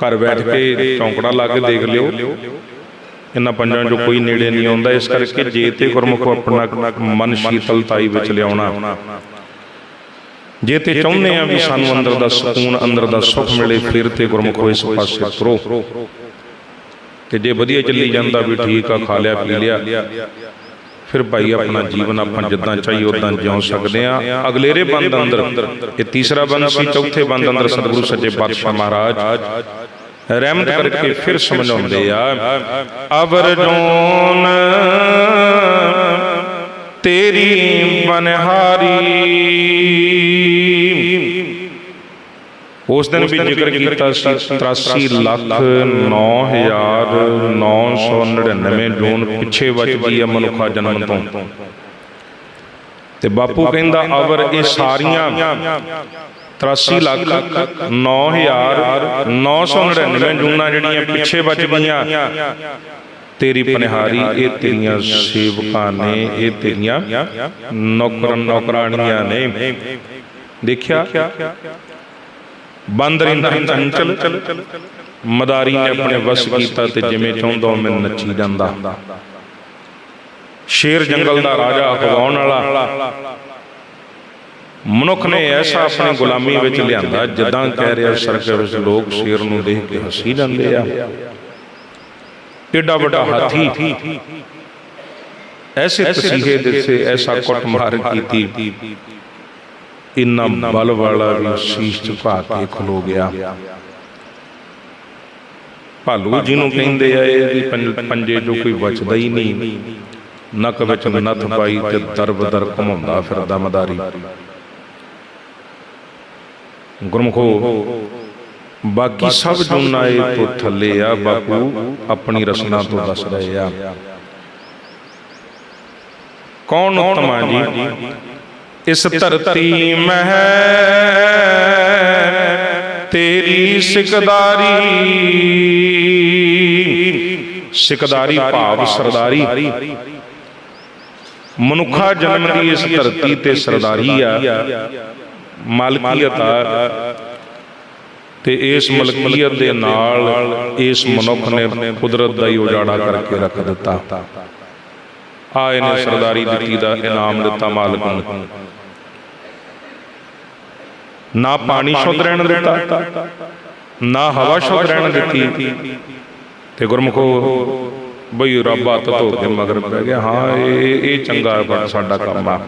ਘਰ ਬੈਠ ਕੇ ਚੌਂਕੜਾ ਲਾ ਕੇ ਦੇਖ ਲਿਓ। ਇਹਨਾਂ ਪੰਜਾਂ ਚੋਂ ਕੋਈ ਨੇੜੇ ਨਹੀਂ ਆਉਂਦਾ। ਇਸ ਕਰਕੇ ਜੇ ਤੇ ਗੁਰਮੁਖ ਆਪਣਾ ਮਨ ਸ਼ੀਤਲਤਾਈ ਵਿੱਚ ਲਿਆਉਣਾ। ਜੇ ਤੇ ਚਾਹੁੰਦੇ ਆ ਵੀ ਸਾਨੂੰ ਅੰਦਰ ਦਾ ਸਕੂਨ ਅੰਦਰ ਦਾ ਸੁੱਖ ਮਿਲੇ ਫਿਰ ਤੇ ਗੁਰਮੁਖ ਇਸ ਪਾਸੇ ਤੁਰੋ। ਤੇ ਜੇ ਵਧੀਆ ਚੱਲੀ ਜਾਂਦਾ ਵੀ ਠੀਕ ਆ ਖਾ ਲਿਆ ਪੀ ਲਿਆ ਫਿਰ ਭਾਈ ਆਪਣਾ ਜੀਵਨ ਆਪਾਂ ਜਿੱਦਾਂ ਚਾਹੀ ਉਦਾਂ ਜਿਉ ਸਕਦੇ ਆ ਅਗਲੇਰੇ ਬੰਦ ਅੰਦਰ। ਇਹ ਤੀਸਰਾ ਬੰਦ ਸੀ ਚੌਥੇ ਬੰਦ ਅੰਦਰ ਸਤਿਗੁਰੂ ਸੱਚੇ ਪਾਤਸ਼ਾਹ ਮਹਾਰਾਜ। ਰਹਿਮਤ ਕਰਕੇ ਫਿਰ ਸਮਝਾਉਂਦੇ ਆ ਅਵਰ ਜੋਨ ਤੇਰੀ ਬਨਹਾਰੀ। ਉਸ ਦਿਨ ਵੀ ਜ਼ਿਕਰ ਕੀਤਾ ਸੀ 83 ਲੱਖ 9999 ਜੂਨ ਪਿੱਛੇ ਬਚ ਗਈ ਹੈ ਮਨੁੱਖਾ ਜਨਮ ਤੋਂ। ਤੇ। ਬਾਪੂ ਕਹਿੰਦਾ ਅਵਰ ਇਹ ਸਾਰੀਆਂ 83 ਲੱਖ 9999 ਜੂਨਾਂ ਜਿਹੜੀਆਂ ਪਿੱਛੇ ਬਚ ਗਈਆਂ। ਤੇਰੀ ਪਨਿਹਾਰੀ ਇਹ ਤੇਰੀਆਂ ਸੇਵਕਾਂ ਨੇ ਇਹ ਤੇਰੀਆਂ ਨੌਕਰ ਨੌਕਰਾਣੀਆਂ ਨੇ। ਦੇਖਿਆ? ਬਾਂਦਰ ਇੰਨਾ ਚੰਚਲ ਮਦਾਰੀ ਨੇ ਆਪਣੇ ਵਸ ਕੀਤਾ ਤੇ ਜਿਵੇਂ ਚਾਹੁੰਦਾ ਮੈਂ ਨੱਚੀ ਜਾਂਦਾ। ਸ਼ੇਰ ਜੰਗਲ ਦਾ ਰਾਜਾ ਅਖਵਾਉਣ ਵਾਲਾ। ਮਨੁੱਖ ਨੇ ਐਸਾ ਆਪਣੀ ਗੁਲਾਮੀ ਵਿੱਚ ਲਿਆਂਦਾ ਜਦਾਂ ਕਹਿ ਰਿਹਾ ਸਰਕਰ ਵਿੱਚ ਲੋਕ ਸ਼ੇਰ ਨੂੰ ਦੇਖ ਕੇ ਹੱਸੀ ਜਾਂਦੇ ਆ। ਏਡਾ ਵੱਡਾ ਹਾਥੀ। ਐਸੇ ਤਸੀਹੇ ਦਿੱਸੇ ਐਸਾ ਕੁੱਟਮਾਰ ਕੀਤੀ। ਇੰਨਾ ਬਲ ਵਾਲਾ ਵੀ ਸ਼ੀਸ਼ ਝੁਕਾ ਕੇ ਖਲੋ ਗਿਆ। ਭਾਲੂ ਜਿਹਨੂੰ ਕਹਿੰਦੇ ਆ ਇਹਦੀ ਪੰਜ- ਪੰਜੇ ਜੋ ਕੋਈ ਬਚਦਾ ਹੀ ਨਹੀਂ। ਨੱਕ ਵਿੱਚ ਨੱਥ ਪਾਈ ਤੇ ਦਰਬਦਰ ਘੁਮਾਉਂਦਾ ਫਿਰਦਾ ਮਦਾਰੀ। ਗੁਰਮਖੋ ਬਾਕੀ ਸਭ ਜੁਨਾ ਇਹ ਤੋਂ ਥੱਲੇ ਆ ਬਾਪੂ ਆਪਣੀ ਰਸਨਾ ਤੋਂ ਦੱਸ ਰਹੇ ਆ। ਕੌਣ ਉਤਮਾ ਜੀ? ਇਸ ਧਰਤੀ ਮਹਿ ਤੇਰੀ ਸਿਕਦਾਰੀ। ਸਿਕਦਾਰੀ ਭਾਵ ਸਰਦਾਰੀ। ਮਨੁੱਖਾ ਜਨਮ ਦੀ ਇਸ ਧਰਤੀ ਤੇ ਸਰਦਾਰੀ ਆ। ਮਾਲਕੀਅਤ ਆ। ਤੇ ਇਸ ਮਲਕੀਅਤ ਦੇ ਨਾਲ ਇਸ ਮਨੁੱਖ ਨੇ ਕੁਦਰਤ ਦਾ ਹੀ ਉਜਾੜਾ ਕਰਕੇ ਰੱਖ ਦਿੱਤਾ। ਆ ਇਹਨੇ ਸਰਦਾਰੀ ਦਿੱਤੀ ਦਾ ਇਨਾਮ ਦਿੱਤਾ ਮਾਲਕ ਨੂੰ। ਨਾ। ਪਾਣੀ ਸ਼ੁੱਧ ਰਹਿਣ ਦਿੱਤਾ ਨਾ ਹਵਾ ਸ਼ੁੱਧ ਰਹਿਣ ਦਿੱਤੀ। ਤੇ ਗੁਰਮੁਖੋ ਬਈ ਰੱਬ ਹੱਥ ਧੋ ਕੇ ਮਗਰ ਪੈ ਗਿਆ। ਹਾਂ ਇਹ ਇਹ ਚੰਗਾ ਬੜਾ ਸਾਡਾ ਕੰਮ ਆ।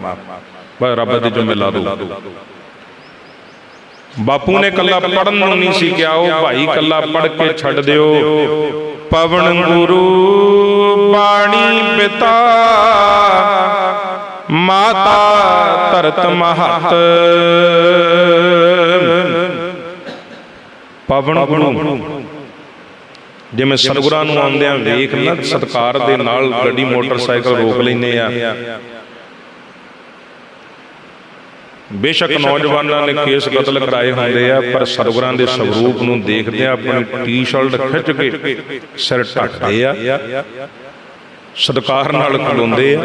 ਬਈ ਰੱਬ ਦੇ ਜੁਮੇ ਲਾ ਦੋ। ਬਾਪੂ ਨੇ ਕੱਲਾ ਪੜਨ ਨੂੰ ਨਹੀਂ ਸੀ ਕਿਹਾ ਉਹ ਭਾਈ ਕੱਲਾ ਪੜ ਕੇ ਛੱਡ ਦਿਓ। ਪਵਨ ਗੁਰੂ ਬਾਣੀ ਪਿਤਾ, ਮਾਤਾ ਧਰਤ ਮਹਤ। ਪਵਨ ਗੁਰੂ, ਜਿਵੇਂ ਸਤਿਗੁਰਾਂ ਨੂੰ ਆਉਂਦਿਆਂ ਵੇਖ ਨਾ, ਸਤਕਾਰ ਦੇ ਨਾਲ ਗੱਡੀ ਮੋਟਰਸਾਈਕਲ ਰੋਕ ਲੈਨੇ ਆ। ਬੇਸ਼ੱਕ ਨੌਜਵਾਨਾਂ ਨੇ ਕੇਸ ਕਤਲ ਕਰਾਏ ਹੁੰਦੇ ਆ ਪਰ ਸਤਿਗੁਰਾਂ ਦੇ ਸਰੂਪ ਨੂੰ ਦੇਖਦੇ ਆ ਆਪਣੀ ਟੀ-ਸ਼ਰਟ ਖਿੱਚ ਕੇ ਸਿਰ ਢੱਕਦੇ ਆ। ਸਤਕਾਰ ਨਾਲ ਖਲੋਂਦੇ ਆ।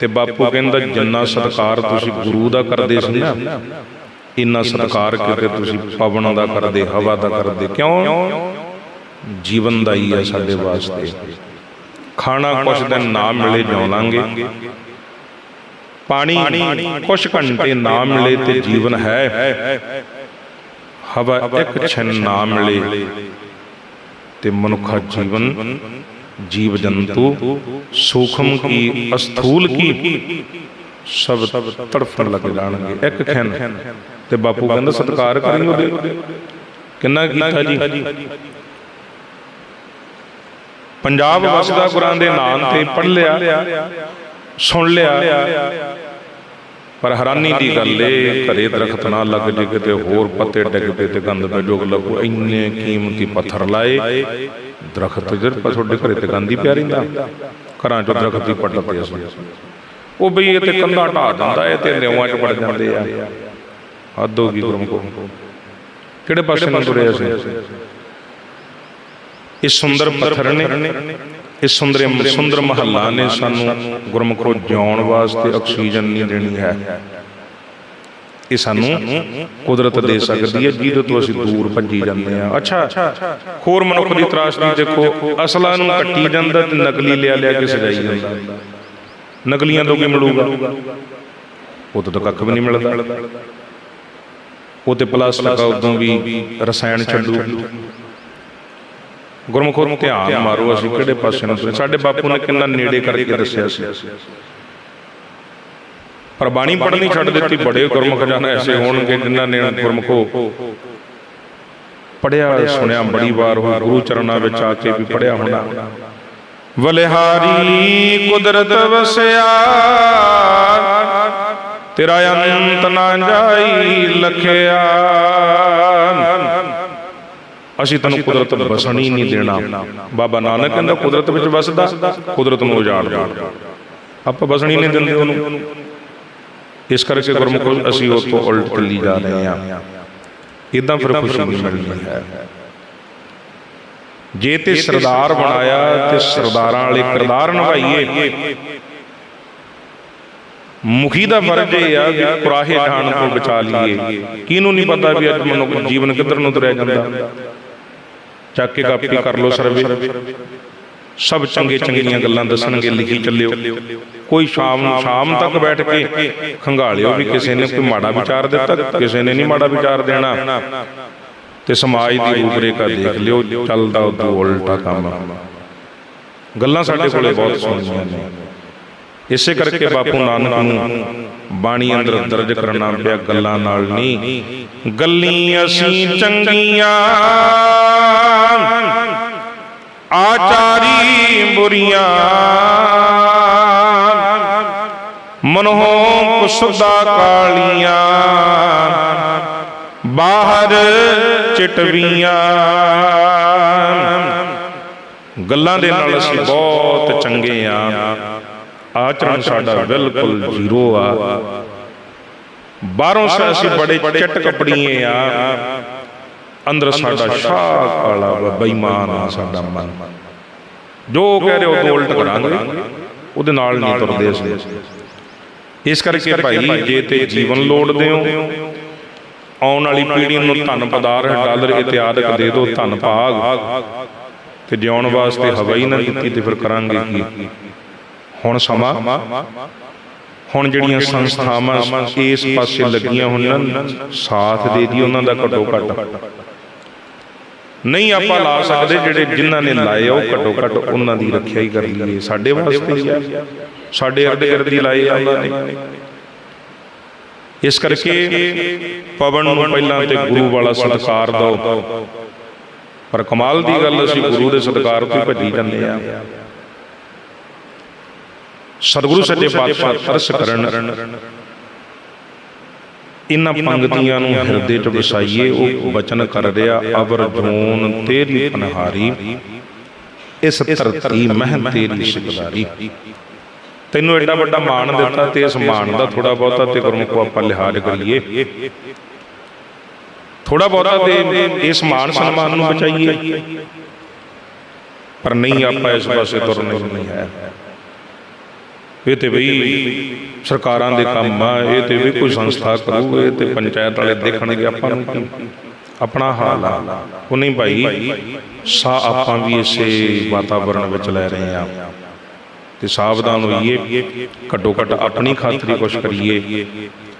ਤੇ ਬਾਪੂ ਕਹਿੰਦਾ ਜਿੰਨਾ ਸਤਕਾਰ ਤੁਸੀਂ ਗੁਰੂ ਦਾ ਕਰਦੇ ਸੀ ਨਾ ਇੰਨਾ ਸਤਕਾਰ ਕਿਤੇ ਤੁਸੀਂ ਪਵਨ ਦਾ ਕਰਦੇ ਹਵਾ ਦਾ ਕਰਦੇ। ਕਿਉਂ? ਜੀਵਨ ਦਾ ਹੀ ਹੈ ਸਾਡੇ ਵਾਸਤੇ। ਖਾਣਾ ਕੁਛ ਦਿਨ ਨਾ ਮਿਲੇ ਜਿਉਂ ਲਾਂਗੇ। ਪਾਣੀ ਕੁਛ ਘੰਟੇ ਨਾ ਮਿਲੇ ਤੇ ਜੀਵਨ ਹੈ। ਹਵਾ ਇੱਕ ਛਿਨ ਨਾ ਮਿਲੇ ਤੇ ਮਨੁੱਖਾ ਜੀਵਨ ਜੀਵ ਜੰਤੂ ਸੂਖਮ ਕੀ ਅਸਥੂਲ ਕੀ ਸਭ ਤੜਫਣ ਲੱਗ ਜਾਣਗੇ। ਇੱਕ ਖਿੰ ਤੇ ਬਾਪੂ ਕਹਿੰਦਾ ਸਤਕਾਰ ਕਰੀ ਉਹਦੇ। ਕਿੰਨਾ ਕੀਤਾ ਜੀ? ਪੰਜਾਬ ਵਸਦਾ ਗੁਰਾਂ ਦੇ ਨਾਮ ਤੇ ਪੜ ਲਿਆ। ਸੁਣ ਲਿਆ। ਪਰ ਹੈਰਾਨੀ ਦੀ ਗੱਲ ਏ ਘਰੇ ਦਰਖਤ ਨਾ ਲੱਗ ਜੇ ਕਿਤੇ ਹੋਰ ਪੱਤੇ ਡਿੱਗ ਪਏ ਤੇ ਗੰਦ ਪੈ ਜੋਗ ਲੱਗੂ ਇੰਨੇ ਕੀਮਤੀ ਪੱਥਰ ਲਾਏ। ਦਰਖਤ ਜਰ ਪਰ ਤੁਹਾਡੇ ਘਰੇ ਤੇ ਗੰਦ ਹੀ ਪਿਆ ਰਹਿੰਦਾ। ਘਰਾਂ ਚੋਂ ਦਰਖਤ ਹੀ ਪੱਟ ਪਿਆ ਸੀ ਉਹ ਬਈ ਇਹ ਤੇ ਕੰਧਾਂ ਢਾ ਦਿੰਦਾ ਇਹ ਤੇ ਨਿਉਆਂ ਚ ਵੜ ਜਾਂਦੇ ਆ। ਹੱਦ ਹੋ ਗਈ ਗੁਰਮੁਖੋ। ਕਿਹੜੇ ਪਾਸੇ ਨੂੰ ਤੁਰਿਆ ਸੀ ਇਸ ਸੁੰਦਰ ਪੱਥਰ ਨੇ। ਇਸ ਸੁੰਦਰ ਸੁੰਦਰ ਮਹੱਲਾ ਨੇ ਸਾਨੂੰ ਗੁਰਮੁਖੋ ਜਿਉਣ ਵਾਸਤੇ ਆਕਸੀਜਨ ਨਹੀਂ ਦੇਣੀ ਹੈ। ਇਹ ਸਾਨੂੰ ਕੁਦਰਤ ਦੇ ਸਕਦੀ ਹੈ ਜਿਹਦੇ ਤੋਂ ਅਸੀਂ ਦੂਰ ਭੱਜੀ ਜਾਂਦੇ ਆ ਅੱਛਾ ਹੋਰ ਮਨੁੱਖ ਦੀ ਤਰਾਸ਼ਦੀ ਦੇਖੋ ਅਸਲਾਂ ਨੂੰ ਕੱਟੀ ਜਾਂਦਾ ਤੇ ਨਕਲੀ ਲਿਆ ਲਿਆ ਕੇ ਸਜਾਈ ਜਾਂਦਾ। ਨਕਲੀਆਂ ਤੋਂ ਕੀ ਮਿਲੂਗਾ? ਉਹ ਤੋਂ ਤਾਂ ਕੱਖ ਵੀ ਨਹੀਂ ਮਿਲਦਾ। ਉਹ ਤੇ ਪਲਾਸਟਿਕ ਉਦੋਂ ਵੀ ਰਸਾਇਣ ਛੱਡੂ। ਗੁਰਮੁਖੋ ਧਿਆਨ ਮਾਰੋ ਅਸੀਂ ਕਿਹੜੇ ਪਾਸੇ ਨੂੰ ਤੁਰੇ ਸਾਡੇ ਬਾਪੂ ਨੇ ਕਿੰਨਾ ਨੇੜੇ ਕਰਕੇ ਦੱਸਿਆ ਸੀ। ਪਰ ਬਾਣੀ ਪੜ੍ਹਨੀ ਛੱਡ ਦਿੱਤੀ ਬੜੇ ਗੁਰਮੁਖ ਜਨ ਐਸੇ ਹੋਣਗੇ ਜਿਨ੍ਹਾਂ ਨੇ ਗੁਰਮੁਖੋ ਪੜਿਆ ਸੁਣਿਆ ਬੜੀ ਵਾਰ ਹੋ ਗੁਰੂ ਚਰਨਾਂ ਵਿੱਚ ਆ ਕੇ ਵੀ ਪੜਿਆ ਹੋਣਾ। ਬਲਿਹਾਰੀ ਕੁਦਰਤ ਵਸਿਆ। ਤੇਰਾ ਅੰਤ ਨਾ ਜਾਈ ਲਖਿਆ। ਅਸੀਂ ਤੈਨੂੰ ਕੁਦਰਤ ਵਸਣ ਹੀ ਨਹੀਂ ਦੇਣਾ। ਬਾਬਾ ਨਾਨਕ ਕਹਿੰਦਾ ਕੁਦਰਤ ਵਿੱਚ ਵਸਦਾ ਕੁਦਰਤ ਨੂੰ ਉਜਾੜ ਦੋ ਆਪਾਂ ਵਸਣ ਹੀ ਨਹੀਂ ਦਿੰਦੇ ਉਹਨੂੰ। ਇਸ ਕਰਕੇ ਗੁਰਮੁਖੋ ਅਸੀਂ ਉਹ ਤੋਂ ਉਲਟ ਚੱਲੀ ਜਾ ਰਹੇ ਹਾਂ। ਇਦਾਂ ਫਿਰ ਖੁਸ਼ੀ ਨਹੀਂ ਮਿਲਦੀ ਹੈ। ਜੇ ਤੇ ਸਰਦਾਰ ਬਣਾਇਆ ਤੇ ਸਰਦਾਰਾਂ ਵਾਲੇ ਕਿਰਦਾਰ ਨਿਭਾਈਏ। ਮੁਖੀ ਦਾ ਫਰਜ਼ ਇਹ ਆ ਕਿ ਕੁਰਾਹੇ ਢਾਣ ਤੋਂ ਬਚਾ ਲਈਏ। ਕਿਹਨੂੰ ਨਹੀਂ ਪਤਾ ਵੀ ਅੱਜ ਮਨੁੱਖ ਜੀਵਨ ਕਿੱਧਰ ਨੂੰ ਤੁਰਿਆ ਜਾਂਦਾ। ਚੱਕ ਕੇ ਕਾਪੀ ਕਰ ਲਓ ਸਰਵੇ। ਸਭ ਚੰਗੇ ਚੰਗੀਆਂ ਗੱਲਾਂ ਦੱਸਣਗੇ, ਲਿਖੀ ਚੱਲਿਓ। ਕੋਈ ਸ਼ਾਮ ਨੂੰ ਸ਼ਾਮ ਤੱਕ ਬੈਠ ਕੇ ਖੰਗਾਲਿਓ ਵੀ ਕਿਸੇ ਨੇ ਕੋਈ ਮਾੜਾ ਵਿਚਾਰ ਦਿੱਤਾ, ਕਿਸੇ ਨੇ ਨਹੀਂ ਮਾੜਾ ਵਿਚਾਰ ਦੇਣਾ। ਤੇ ਸਮਾਜ ਦੀ ਰੂਪਰੇਖਾ ਦੇਖ ਲਿਓ, ਚੱਲਦਾ ਉਦੋਂ ਉਲਟਾ ਕੰਮ। ਗੱਲਾਂ ਸਾਡੇ ਕੋਲੇ ਬਹੁਤ ਸੋਹਣੀਆਂ ਨੇ। ਇਸੇ ਕਰਕੇ ਬਾਪੂ ਨਾਨਕ ਨੂੰ ਬਾਣੀ ਅੰਦਰ ਦਰਜ ਕਰਨਾ ਪਿਆ, ਗੱਲਾਂ ਨਾਲ ਨਹੀਂ। ਗੱਲੀ ਅਸੀਂ ਚੰਗੀਆਂ। ਆਚਾਰੀ ਬੁਰੀਆਂ। ਮਨੋਂ ਕੁਸਦਾ ਕਾਲੀਆਂ। ਬਾਹਰ ਚਟਵੀਆਂ। ਗੱਲਾਂ ਦੇ ਨਾਲ ਅਸੀਂ ਬਹੁਤ ਚੰਗੇ ਆ। ਆਚਰਣ ਸਾਡਾ ਬਿਲਕੁਲ ਜ਼ੀਰੋ ਆ। ਬਾਹਰੋਂ ਸ- ਅਸੀਂ ਬੜੇ ਚਟ ਕਪੜੀਏ ਆ। ਅੰਦਰ ਸਾਡਾ ਸ਼ਾਹ ਕਾਲਾ ਵਾ, ਬੇਈਮਾਨ ਆ ਸਾਡਾ ਮਨ। ਜੋ ਕਹਿ ਰਹੇ ਉਹ ਤੋਂ ਉਲਟ ਕਰਾਂਗੇ। ਉਹਦੇ ਨਾਲ ਨਹੀਂ ਤੁਰਦੇ ਅਸੀਂ। ਇਸ ਕਰਕੇ ਭਾਈ ਜੇ ਤੇ ਜੀਵਨ ਲੋੜਦੇ ਹੋ ਆਉਣ ਵਾਲੀ ਪੀੜ੍ਹੀ ਨੂੰ ਧਨ ਪਦਾਰਥ ਡਾਲਰ ਇਤਿਆਦਿਕ ਦੇ ਦਿਓ ਧਨ ਭਾਗ। ਤੇ ਜਿਉਣ ਵਾਸਤੇ ਹਵਾ ਹੀ ਨਾ ਦਿੱਤੀ ਤੇ ਫਿਰ ਕਰਾਂਗੇ ਕੀ? ਹੁਣ ਸਮਾਂ? ਹੁਣ ਜਿਹੜੀਆਂ ਸੰਸਥਾਵਾਂ ਇਸ ਪਾਸੇ ਲੱਗੀਆਂ ਹੋਈਆਂ ਸਾਥ ਦੇ ਦੀ ਉਹਨਾਂ ਦਾ ਘੱਟੋ ਘੱਟ। ਨਹੀਂ ਆਪਾਂ ਲਾ ਸਕਦੇ ਜਿਹੜੇ ਜਿਨ੍ਹਾਂ ਨੇ ਲਾਏ ਉਹ ਘੱਟੋ ਘੱਟ ਉਹਨਾਂ ਦੀ ਰੱਖਿਆ ਹੀ ਕਰ ਲਈਏ। ਸਾਡੇ ਵਾਸਤੇ ਹੀ ਆ। ਸਾਡੇ ਅਰਧ ਗਿਰਦ ਲਾਏ ਆ ਉਹਨਾਂ ਨੇ। ਇਸ ਕਰਕੇ ਪਵਨ ਨੂੰ ਪਹਿਲਾਂ ਤੇ ਗੁਰੂ ਵਾਲਾ ਸਤਕਾਰ ਦਿਓ। ਪਰ ਕਮਾਲ ਦੀ ਗੱਲ, ਅਸੀਂ ਗੁਰੂ ਦੇ ਸਤਕਾਰ ਤੋਂ ਭੱਜੀ ਜਾਂਦੇ ਆ। ਸਤਿਗੁਰੂ ਸੱਚੇ ਪਾਤਸ਼ਾਹ ਤਰਸ ਕਰਨ। ਇਨ੍ਹਾਂ ਪੰਕਤੀਆਂ ਨੂੰ ਹਿਰਦੇ 'ਚ ਵਸਾਈਏ ਉਹ ਬਚਨ ਕਰ ਰਿਹਾ ਅਵਰ ਜੋਨ ਤੇਰੀ ਪਨਹਾਰੀ। ਇਸ ਧਰਤੀ ਮਹਿ ਤੇਰੀ ਸਿਕਦਾਰੀ ਤੈਨੂੰ ਐਡਾ ਵੱਡਾ ਮਾਣ ਦਿੱਤਾ ਤੇ ਇਸ ਮਾਣ ਦਾ ਥੋੜਾ ਬਹੁਤਾ ਤੇ ਗੁਰਮੁਖੋ ਆਪਾਂ ਲਿਹਾਜ਼ ਕਰੀਏ। ਥੋੜਾ ਬਹੁਤਾ ਤੇ ਇਸ ਮਾਣ ਸਨਮਾਨ ਨੂੰ ਬਚਾਈਏ। ਪਰ ਨਹੀਂ ਆਪਾਂ ਇਸ ਪਾਸੇ ਤੁਰਨੇ ਨਹੀਂ ਹੈ। ਇਹ ਤੇ ਬਈ ਸਰਕਾਰਾਂ ਦੇ ਕੰਮ ਆ, ਇਹ ਤੇ ਵੀ ਕੋਈ ਸੰਸਥਾ ਕਰੂ, ਇਹ ਤੇ ਪੰਚਾਇਤ ਵਾਲੇ ਦੇਖਣਗੇ ਆਪਾਂ ਨੂੰ ਕੀ। ਆਪਣਾ ਹਾਲ ਆ। ਉਹ ਨਹੀਂ ਭਾਈ, ਸਾ ਆਪਾਂ ਵੀ ਇਸੇ ਵਾਤਾਵਰਣ ਵਿੱਚ ਲੈ ਰਹੇ ਆ। ਤੇ ਸਾਵਧਾਨ ਹੋਈਏ, ਘੱਟੋ ਘੱਟ ਆਪਣੀ ਖਾਤਰ ਕੁਛ ਕਰੀਏ।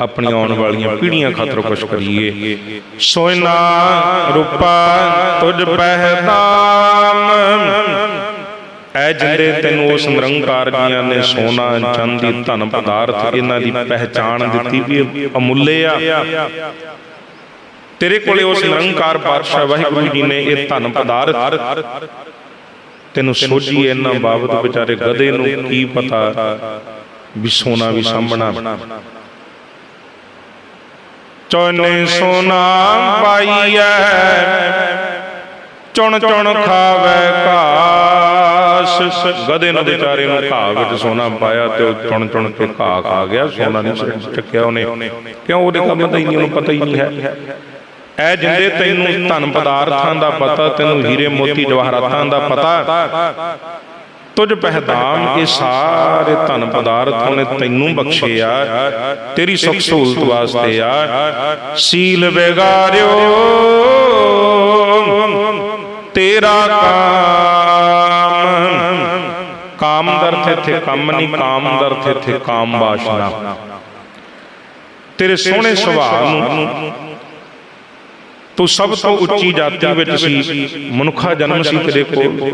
ਆਪਣੀਆਂ ਆਉਣ ਵਾਲੀਆਂ ਪੀੜ੍ਹੀਆਂ ਖਾਤਰ ਕੁਛ ਕਰੀਏ। ਸੋਇਨਾ ਰੂਪਾ ਤੁਝ ਪਹਿਦਾਮ ਐ ਜਿੰਦੇ ਤੈਨੂੰ ਉਸ ਨਿਰੰਕਾਰ ਜੀਆਂ ਨੇ ਸੋਨਾ, ਚਾਂਦੀ, ਧਨ ਪਦਾਰਥ ਇਹਨਾਂ ਦੀ ਪਹਿਚਾਣ ਦਿੱਤੀ ਵੀ ਇਹ ਅਮੁੱਲੇ ਆ। ਤੇਰੇ ਕੋਲੇ ਉਸ ਨਿਰੰਕਾਰ ਪਾਤਸ਼ਾਹ ਵਾਹਿਗੁਰੂ ਜੀ ਨੇ ਇਹ ਧਨ ਪਦਾਰਥ ਤੈਨੂੰ ਸੋਝੀ ਇਹਨਾਂ ਬਾਬਤ ਵਿਚਾਰੇ ਗਧੇ ਨੂੰ ਕੀ ਪਤਾ ਵੀ ਸੋਨਾ ਵੀ ਸਾਹਮਣਾ। ਚੋਨੇ ਸੋਨਾ ਪਾਈਐ, ਚੁਣ ਚੁਣ ਖਾਵੇ ਘਾਸ ਗਧੇ ਨੂੰ ਵਿਚਾਰੇ ਨੂੰ ਘਾਹ ਵਿੱਚ ਸੋਨਾ ਪਾਇਆ ਤੇ ਉਹ ਚੁਣ ਚੁਣ ਕੇ ਘਾਹ ਖਾ ਗਿਆ, ਸੋਨਾ ਨਹੀਂ ਚੱਕਿਆ ਉਹਨੇ। ਕਿਉਂ? ਉਹਦੇ ਕੰਮ ਦਾ ਹੀ ਉਹਨੂੰ ਪਤਾ ਹੀ ਨਹੀਂ ਹੈ। ਐ ਜਿੰਦੇ ਤੈਨੂੰ ਧਨ ਪਦਾਰਥਾਂ ਦਾ ਪਤਾ, ਤੈਨੂੰ ਹੀਰੇ ਮੋਤੀ ਜਵਾਹਰਾਤਾਂ ਦਾ ਪਤਾ, ਤੁਝ ਪਹਿਦਾਮ ਇਹ ਸਾਰੇ ਧਨ ਪਦਾਰਥ ਨੇ ਤੈਨੂੰ ਬਖਸ਼ੇ ਆ ਤੇਰੀ ਸੁਖ ਸਹੂਲਤ ਵਾਸਤੇ ਆ। ਸੀਲ ਵਿਗਾਰਿਓ, ਤੇਰਾ ਕਾਮ ਕਾਮ ਦਰਥ ਇੱਥੇ ਕੰਮ ਨਹੀਂ ਕਾਮ ਦਰਥ ਇੱਥੇ ਕਾਮ ਬਾਸ਼ਨਾ। ਤੇਰੇ ਸੋਹਣੇ ਸੁਭਾਅ ਨੂੰ ਤੂੰ ਸਭ ਤੋਂ ਉੱਚੀ ਜਾਤੀ ਵਿੱਚ ਸੀ ਮਨੁੱਖਾ ਜਨਮ ਸੀ ਤੇਰੇ ਕੋਲ।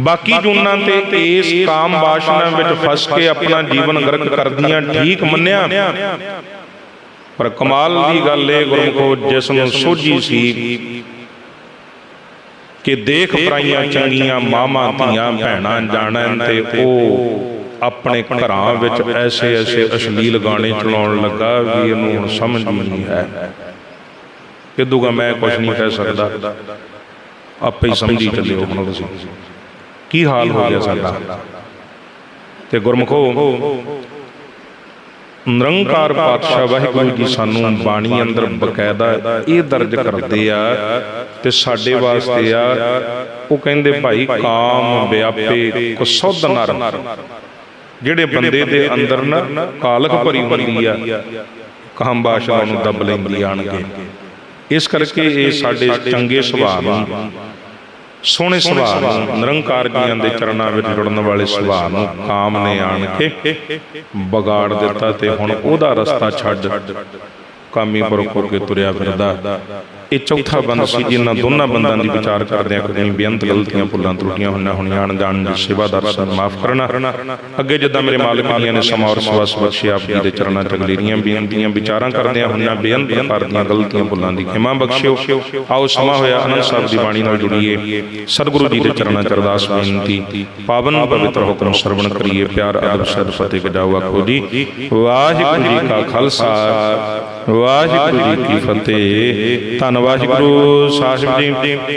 ਬਾਕੀ ਜੂਨਾਂ ਤੇ ਇਸ ਕਾਮ ਬਾਸ਼ਨਾ ਵਿੱਚ ਫਸ ਕੇ ਆਪਣਾ ਜੀਵਨ ਗਰਕ ਕਰਦੀਆਂ ਠੀਕ ਮੰਨਿਆ। ਪਰ ਕਮਾਲ ਦੀ ਗੱਲ ਇਹ ਗੁਰਮਖੋ ਜਿਸ ਨੂੰ ਸੋਝੀ ਸੀ। ਕਿ ਦੇਖ ਪਰਾਈਆਂ ਚੰਗੀਆਂ ਮਾਮਾ ਧੀਆਂ ਭੈਣਾਂ ਜਾਣਨ ਤੇ ਉਹ ਆਪਣੇ ਘਰਾਂ ਵਿੱਚ ਐਸੇ ਐਸੇ ਅਸ਼ਲੀਲ ਗਾਣੇ ਚਲਾਉਣ ਲੱਗਾ ਵੀ ਇਹਨੂੰ ਹੁਣ ਸਮਝ ਨਹੀਂ ਹੈ। ਕਿਦੂਗਾ ਮੈਂ ਕੁਝ ਨਹੀਂ ਕਹਿ ਸਕਦਾ। ਆਪੇ ਹੀ ਸਮਝੀ ਚੱਲਿਓ ਹੁਣ ਤੁਸੀਂ। ਕੀ ਹਾਲ ਹੋ ਗਿਆ ਸਾਡਾ? ਤੇ ਗੁਰਮਖੋ ਨਿਰੰਕਾਰ ਪਾਤਸ਼ਾਹ ਵਾਹਿਗੁਰੂ ਜੀ ਸਾਨੂੰ ਬਾਣੀ ਅੰਦਰ ਬਕਾਇਦਾ ਇਹ ਦਰਜ ਕਰਦੇ ਆ ਤੇ ਸਾਡੇ ਵਾਸਤੇ ਆ। ਉਹ ਕਹਿੰਦੇ ਭਾਈ ਕਾਮ ਵਿਆਪੇ ਕੁਸੁੱਧ ਨਰ। ਜਿਹੜੇ ਬੰਦੇ ਦੇ ਅੰਦਰ ਨਾ ਕਾਲਖ ਭਰੀ ਹੁੰਦੀ ਆ ਕਾਮ ਬਾਸ਼ਾ ਨੂੰ ਦੱਬ ਲੈਂਦੀ ਆਣਗੇ ਇਸ ਕਰਕੇ ਇਹ ਸਾਡੇ ਚੰਗੇ ਸੁਭਾਅ ਨੂੰ। ਸੋਹਣੇ ਸੁਭਾਅ ਨੂੰ। ਨਿਰੰਕਾਰ ਜੀਆਂ ਦੇ ਚਰਨਾਂ ਵਿੱਚ ਜੁੜਨ ਵਾਲੇ ਸੁਭਾਅ ਨੂੰ ਕਾਮ ਨੇ ਆਣ ਕੇ ਵਿਗਾੜ ਦਿੱਤਾ ਤੇ ਹੁਣ ਉਹਦਾ ਰਸਤਾ ਛੱਡ। ਕਾਮੀ ਪੁਰਖ ਹੋ ਕੇ ਤੁਰਿਆ ਫਿਰਦਾ। ਇਹ ਚੌਥਾ ਬੰਦ ਸੀ ਜਿਨ੍ਹਾਂ ਦੋਨਾਂ ਬੰਦਾਂ ਦੀ ਵਿਚਾਰ ਕਰਦੇ ਆ ਕੋਈ ਬੇਅੰਤ ਗਲਤੀਆਂ ਭੁੱਲਾਂ ਤਰੁੱਟੀਆਂ ਹੋਈਆਂ ਹੋਣੀਆਂ ਅਣਜਾਣ ਦੀ ਸੇਵਾਦਾਰ ਸਾਨੂੰ ਮਾਫ ਕਰਨਾ। ਅੱਗੇ ਜਿੱਦਾਂ ਮੇਰੇ ਮਾਲਕ ਜੀਆਂ ਨੇ ਸਮਾਂ ਔਰ ਸਵਸ ਬਖਸ਼ਿਆ ਆਪ ਜੀ ਦੇ ਚਰਨਾਂ ਚ ਅਗਲੀਆਂ ਬੇਨਤੀਆਂ ਵਿਚਾਰਾਂ ਕਰਦਿਆਂ ਹੋਈਆਂ ਬੇਅੰਤ ਪ੍ਰਕਾਰ ਦੀਆਂ ਗਲਤੀਆਂ ਭੁੱਲਾਂ ਦੀ ਖਿਮਾ ਬਖਸ਼ਿਓ ਆਓ ਸਮਾਂ ਹੋਇਆ ਅਨੰਦ ਸਾਹਿਬ ਦੀ ਬਾਣੀ ਨਾਲ ਜੁੜੀਏ। ਸਤਿਗੁਰੂ ਜੀ ਦੇ ਚਰਨਾਂ ਚ ਅਰਦਾਸ ਬੇਨਤੀ। ਪਾਵਨ ਪਵਿੱਤਰ ਹੁਕਮ ਸਰਵਣ ਕਰੀਏ ਪਿਆਰ ਅਦਬ ਸਦ ਫਤਿਹ ਆਖੋ ਜੀ ਵਾਹਿਗੁਰੂ ਜੀ ਕਾ ਖਾਲਸਾ ਵਾਹਿਗੁਰੂ ਜੀ ਕੀ ਫਤਿਹ। ਧੰਨ ਵਾਹਿਗੁਰੂ ਸਾਹਿਬ ਜੀ।